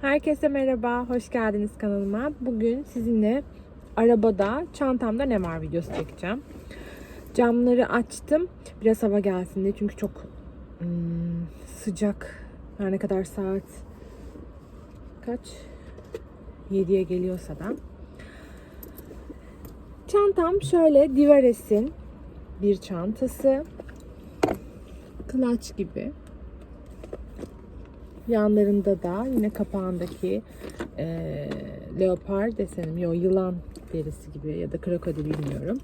Herkese merhaba, hoş geldiniz kanalıma. Bugün sizinle arabada çantamda ne var videosu çekeceğim. Camları açtım. Biraz hava gelsin diye çünkü çok hmm, sıcak. Her ne kadar saat kaç? 7'ye geliyorsa da. Çantam şöyle Divares'in bir çantası. Clutch gibi. Yanlarında da yine kapağındaki e, leopar desenim, yo yılan derisi gibi ya da krokodil bilmiyorum.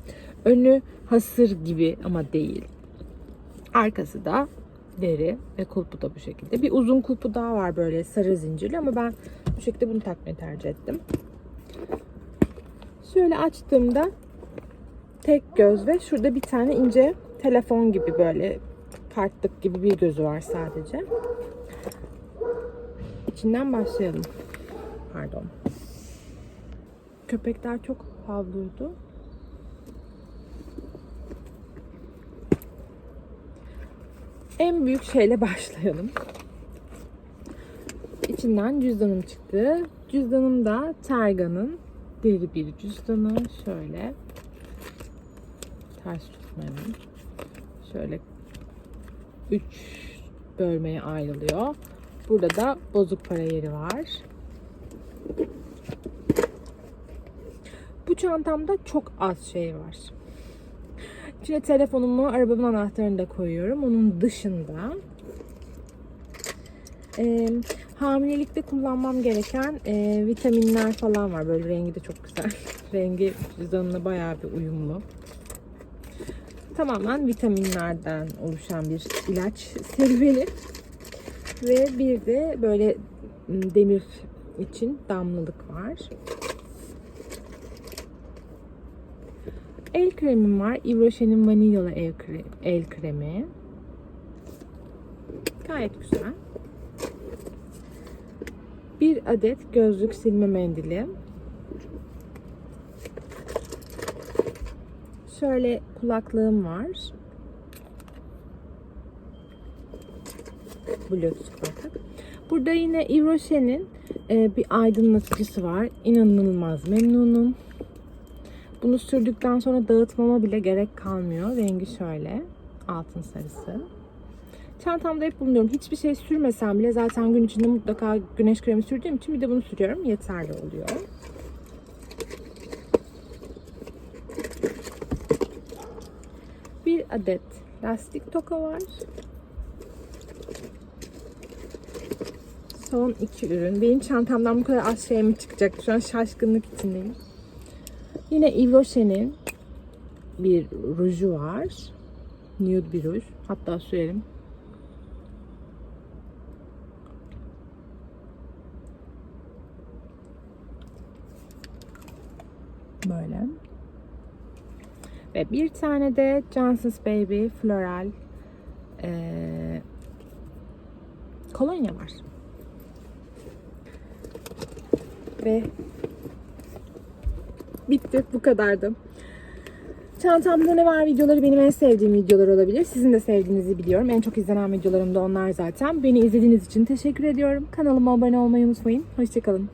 Önü hasır gibi ama değil. Arkası da deri ve kulpu da bu şekilde. Bir uzun kulpu daha var böyle sarı zincirli ama ben bu şekilde bunu takmayı tercih ettim. Şöyle açtığımda tek göz ve şurada bir tane ince telefon gibi böyle kartlık gibi bir gözü var sadece. İçinden başlayalım. Pardon. Köpekler çok havlıyordu. En büyük şeyle başlayalım. İçinden cüzdanım çıktı. Cüzdanım da Terga'nın deri bir cüzdanı. Şöyle ters tutmayalım. Şöyle 3 bölmeye ayrılıyor. Burada da bozuk para yeri var. Bu çantamda çok az şey var. İçine telefonumu, arabamın anahtarını da koyuyorum. Onun dışında e, hamilelikte kullanmam gereken e, vitaminler falan var. Böyle rengi de çok güzel. rengi cüzdanına bayağı bir uyumlu. Tamamen vitaminlerden oluşan bir ilaç serüveni. Ve bir de böyle demir için damlalık var. El kremim var. Yves Rocher'in vanilyalı el, kremi, el kremi. Gayet güzel. Bir adet gözlük silme mendili. Şöyle kulaklığım var. Bluetooth kulaklık. Burada yine Yves Rocher'in e, bir aydınlatıcısı var. İnanılmaz memnunum. Bunu sürdükten sonra dağıtmama bile gerek kalmıyor. Rengi şöyle. Altın sarısı. Çantamda hep bulunuyorum. Hiçbir şey sürmesem bile zaten gün içinde mutlaka güneş kremi sürdüğüm için bir de bunu sürüyorum. Yeterli oluyor. Bir adet lastik toka var. Son iki ürün. Benim çantamdan bu kadar az şey mi çıkacak? Şu an şaşkınlık içindeyim. Yine Yves Rocher'in bir ruju var. Nude bir ruj. Hatta sürelim. Böyle. Ve bir tane de Johnson's Baby Floral ee, kolonya var. Ve bitti. Bu kadardı. Çantamda ne var videoları benim en sevdiğim videolar olabilir. Sizin de sevdiğinizi biliyorum. En çok izlenen videolarım da onlar zaten. Beni izlediğiniz için teşekkür ediyorum. Kanalıma abone olmayı unutmayın. Hoşçakalın.